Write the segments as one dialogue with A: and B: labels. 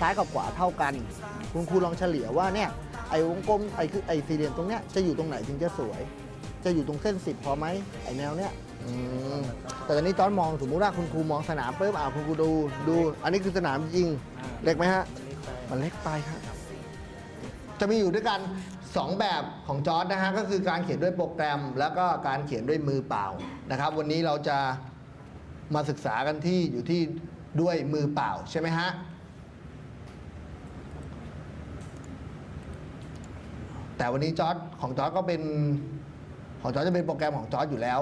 A: ซ้ายกับขวาเท่ากัน คุณครูลองเฉลี่ยว่าเนี่ยไอ้วงกลมไอ้คือไอ้สี่เหลี่ยมตรงเนี้ยจะอยู่ตรงไหนถึงจะสวย จะอยู่ตรงเส้นสิบพอไหมไอ้แนวเนี้ยอืมแต่ตอนนี้ตอนมองสมมุติว่าคุณครูมองสนามปุ๊บอ่าคุณครูดูดู อันนี้คือสนามจริงเล็กไหมฮะมันเล็กไปครับ จะมีอยู่ด้วยกัน 2 แบบของจอร์ดนะฮะก็คือการเขียนด้วยโปรแกรม แล้วก็การเขียนด้วยมือเปล่านะครับ วันนี้เราจะมาศึกษากันที่อยู่ที่ด้วยมือเปล่าใช่ไหมฮะ แต่วันนี้จอร์ดของจอร์ดก็เป็นของจอร์ดจะเป็นโปรแกรมของจอร์ดอยู่แล้ว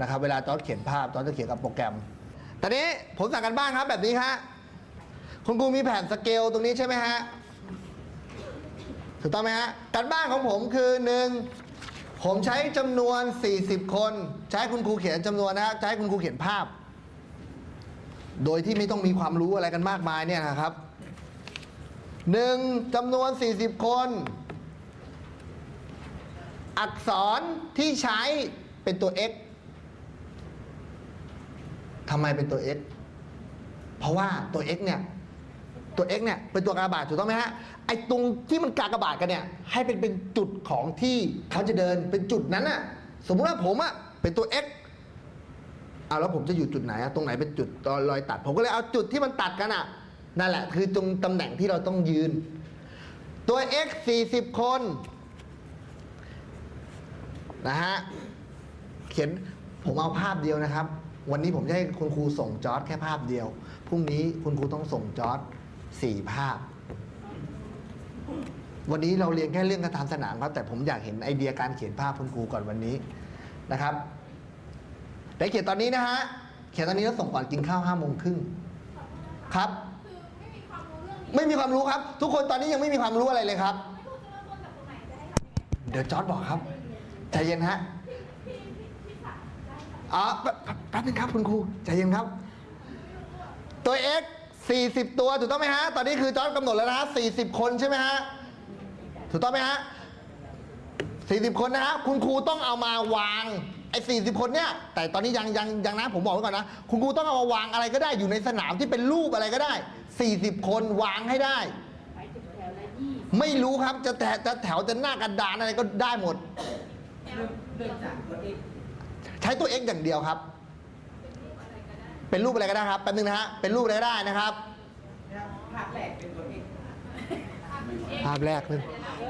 A: นะครับเวลาจอร์ดเขียนภาพจอร์ดจะเขียนกับโปรแกรม ตอนนี้ผมสั่งกันบ้านครับแบบนี้ฮะคุณครูมีแผนสเกลตรงนี้ใช่ไหมฮะถูกต้องไหมฮะการบ้านของผมคือหนึ่งผมใช้จำนวน 40 คน ใช้คุณครูเขียนจำนวนนะฮะใช้คุณครูเขียนภาพ โดยที่ไม่ต้องมีความรู้อะไรกันมากมายเนี่ยนะครับหนึ่งจำนวน 40 คน อักษรที่ใช้เป็นตัว x ทำไมเป็นตัว x เพราะว่าตัว x เนี่ยตัว x เนี่ยเป็นตัวกากบาทถูกต้องไหมฮะไอ้ตรงที่มันกากบาทกันเนี่ยให้เป็นเป็นจุดของที่เขาจะเดินเป็นจุดนั้นน่ะสมมุติว่าผมอะเป็นตัว x เอาแล้วผมจะอยู่จุดไหนอะตรงไหนเป็นจุดตอนรอยตัด ผมก็เลยเอาจุดที่มันตัดกันอะนั่นแหละ คือตรงตำแหน่งที่เราต้องยืน ตัว x 40 คน นะฮะเขียนผมเอาภาพเดียวนะครับ วันนี้ผมจะให้คุณครูส่งจอร์ดแค่ภาพเดียวพรุ่งนี้คุณครูต้องส่งจอร์ดสี่ภาพ วันนี้เราเรียนแค่เรื่องกระทำสนามครับแต่ผมอยากเห็นไอเดียการเขียนภาพคุณครูก่อนวันนี้นะครับได้เขียนตอนนี้นะฮะเขียนตอนนี้แล้วส่งก่อนกินข้าวห้าโมงครึ่งครับไม่มีความรู้ครับ ทุกคนตอนนี้ยังไม่มีความรู้อะไรเลยครับ เดี๋ยวจอร์ดบอกครับ ใจเย็นฮะอ๋อแป๊บแป๊บนึงครับคุณครูใจเย็นครับ ตัว x 40 ตัวถูกต้องไหมฮะ ตอนนี้คือจอร์ดกำหนดแล้วนะฮะ40 คนใช่ไหมฮะ ถูกต้องไหมฮะ 40 คนนะฮะ คุณครูต้องเอามาวางไอ้40 คนเนี่ย แต่ตอนนี้ยังยังยังนะผมบอกไว้ก่อนนะ คุณครูต้องเอามาวางอะไรก็ได้อยู่ในสนามที่เป็นรูปอะไรก็ได้ 40 คนวางให้ได้ ไม่รู้ครับจะแถจะแถวจะหน้ากระดานอะไรก็ได้หมด ใช้ตัว x อย่างเดียวครับ เป็นรูปอะไรก็ได้ครับแป๊บนึงนะฮะ เป็นรูปอะไรก็ได้นะครับ
B: ภาพแรกเป็นตัวเอง
A: ภาพแรกเลย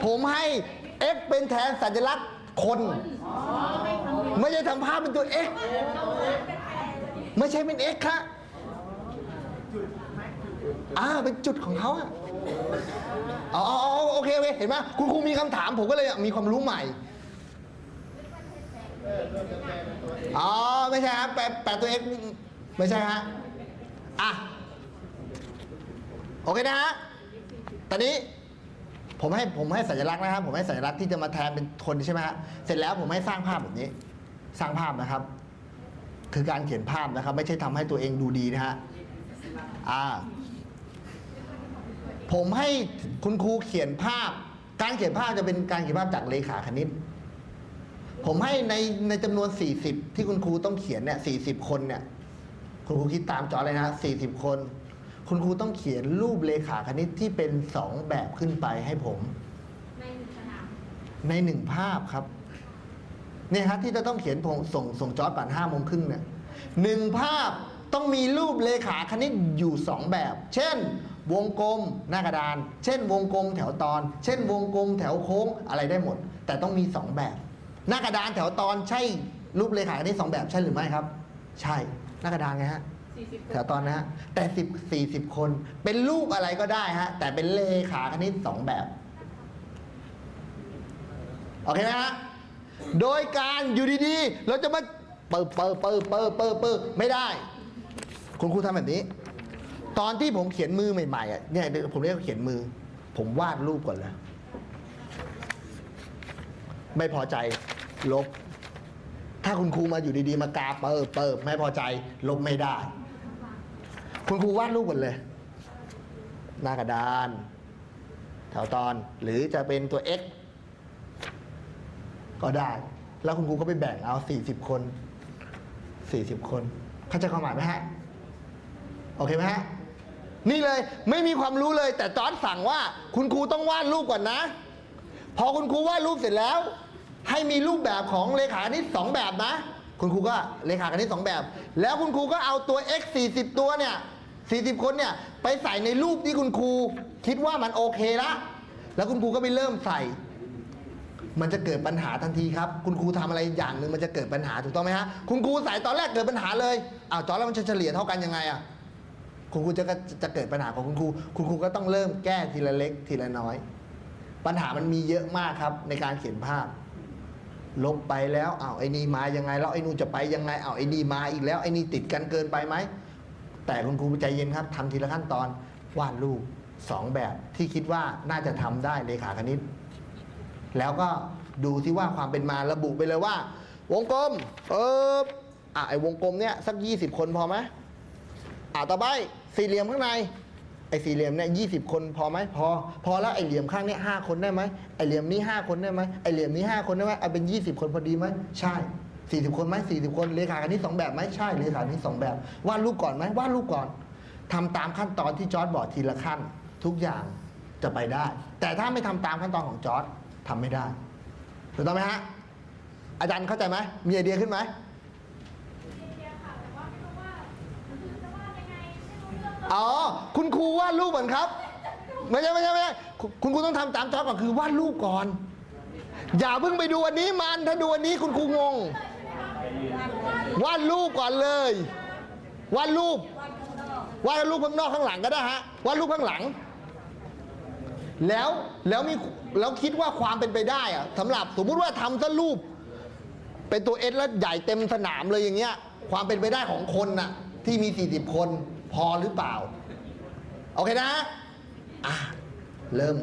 A: ผมให้ x เป็นแทนสัญลักษณ์คน ไม่ใช่ทำภาพเป็นตัว x ไม่ใช่เป็น x ครับอ่าเป็นจุดของเขาอะอ๋ออ๋ออ๋อโอเคโอเคเห็นไหมคุณครูมีคำถามผมก็เลยมีความรู้ใหม่ อ๋อไม่ใช่ครับแปลแปลตัว x ไม่ใช่ฮะอะโอเคนะฮะตอนนี้ผมให้ผมให้สัญลักษณ์นะครับ ผมให้สัญลักษณ์ที่จะมาแทนเป็นคนใช่ไหมฮะเสร็จแล้วผมให้สร้างภาพแบบนี้ สร้างภาพนะครับ คือการเขียนภาพนะครับ ไม่ใช่ทำให้ตัวเองดูดีนะฮะอ่าผมให้คุณครูเขียนภาพ การเขียนภาพจะเป็นการเขียนภาพจากเลขาคณิต ผมให้ในในจำนวน 40 ที่คุณครูต้องเขียนเนี่ย40 คนเนี่ย คุณครูคิดตามจอเลยนะ40 คน คุณครูต้องเขียนรูปเลขาคณิตที่เป็น 2 แบบขึ้นไปให้ผม
C: ในหนึ่งสนาม
A: ในหนึ่งภาพครับเนี่ยฮะที่จะต้องเขียนผมส่งส่งจอร์ดป่านห้าโมงครึ่งเนี่ยหนึ่งภาพต้องมีรูปเลขาคณิตอยู่สองแบบ เช่น วงกลมหน้ากระดาน เช่น วงกลมแถวตอน เช่น วงกลมแถวโค้งอะไรได้หมด แต่ต้องมีสองแบบ หน้ากระดานแถวตอนใช่รูปเลขาคณิตสองแบบใช่หรือไม่ครับ ใช่หน้ากระดานไงฮะ
C: สี่สิบ
A: แถวตอนนะฮะแต่สิบสี่สิบคน เป็นรูปอะไรก็ได้ฮะแต่เป็นเลขาคณิตสองแบบโอเคนะฮะโดยการอยู่ดีๆเราจะมาเปิดเปิดเปิดเปิดเปิดเปิดไม่ได้ คุณครูทำแบบนี้ ตอนที่ผมเขียนมือใหม่ๆอะเนี่ยเดี๋ยวผมเรียกว่าเขียนมือ ผมวาดรูปก่อนเลยไม่พอใจ ลบ ถ้าคุณครูมาอยู่ดีๆ มากาเปิดเปิดไม่พอใจ ลบไม่ได้ คุณครูวาดรูปก่อนเลย หน้ากระดาน แถวตอนหรือจะเป็นตัว x ก็ได้ แล้วคุณครูก็ไปแบ่งเอา 40 คน 40 คนเข้าใจความหมายไหมฮะ โอเคไหมฮะ นี่เลยไม่มีความรู้เลย แต่จอร์ดสั่งว่า คุณครูต้องวาดรูปก่อนนะ พอคุณครูวาดรูปเสร็จแล้ว ให้มีรูปแบบของเลขาคณิตสองแบบนะ คุณครูก็เลขาคณิตสองแบบ แล้วคุณครูก็เอาตัว x 40 ตัวเนี่ย40 คนเนี่ยไปใส่ในรูปที่คุณครูคิดว่ามันโอเคละ แล้วคุณครูก็ไปเริ่มใส่ มันจะเกิดปัญหาทันทีครับ คุณครูทำอะไรอย่างหนึ่งมันจะเกิดปัญหาถูกต้องไหมฮะ คุณครูใส่ตอนแรกเกิดปัญหาเลยอ้าวจอร์จแล้วมันจะเฉลี่ยเท่ากันยังไงอะ คุณครูจะจะเกิดปัญหาของคุณครู คุณครูก็ต้องเริ่มแก้ทีละเล็กทีละน้อย ปัญหามันมีเยอะมากครับในการเขียนภาพ ลบไปแล้วอ้าวไอ้นี่มายังไงแล้วไอ้นู่นจะไปยังไงอ้าวไอ้นี่มาอีกแล้วไอ้นี่ติดกันเกินไปไหมแต่คุณครูใจเย็นครับทำทีละขั้นตอนวาดรูปสองแบบที่คิดว่าน่าจะทำได้เลขาคณิต แล้วก็ดูที่ว่าความเป็นมาระบุไปเลยว่า วงกลม เอออะไอ้วงกลมเนี่ยสัก 20 คนพอไหมอะต่อไปสี่เหลี่ยมข้างใน ไอ้สี่เหลี่ยมเนี่ยยีคนพอไหมพอ พอแล้วไอ้เหลี่ยมข้างเนี่ยห้าคนได้ไหมไอ้เหลี่ยมนี้ห้าคนได้ไหมไอ้เหลี่ยมนี้ห้าคนได้ไหมเอาเป็น 20 คนพอดีไหมใช่40คนไหม40คนเลขาคณิตสองแบบไหมใช่เลขาคณิตสองแบบวาดรูปก่อนไหมวาดรูปก่อนทำตามขั้นตอนที่จอร์ดบอกทีละขั้น ทุกอย่างจะไปได้ แต่ถ้าไม่ทำตามขั้นตอนของจอร์ดทำไม่ได้ถูกต้องไหมฮะอาจารย์เข้าใจไหมมีไอเดียขึ้นไหม อ๋อ คุณครูวาดรูปเหมือนครับ ไม่ใช่ไม่ใช่ไม่ใช่คุณครูต้องทำตามจอก่อนคือวาดรูปก่อน อย่าเพิ่งไปดูอันนี้มันถ้าดูอันนี้คุณครูงง วาดรูปก่อนเลย วาดรูป วาดรูปข้างนอกข้างหลังก็ได้ฮะ วาดรูปข้างหลัง แล้วแล้วมีแล้วคิดว่าความเป็นไปได้อะสำหรับสมมุติว่าทำซะรูป เป็นตัวเอสแล้วใหญ่เต็มสนามเลยอย่างเงี้ย ความเป็นไปได้ของคนน่ะที่มี 40 คน พอหรือเปล่า โอเคนะ อะ เริ่ม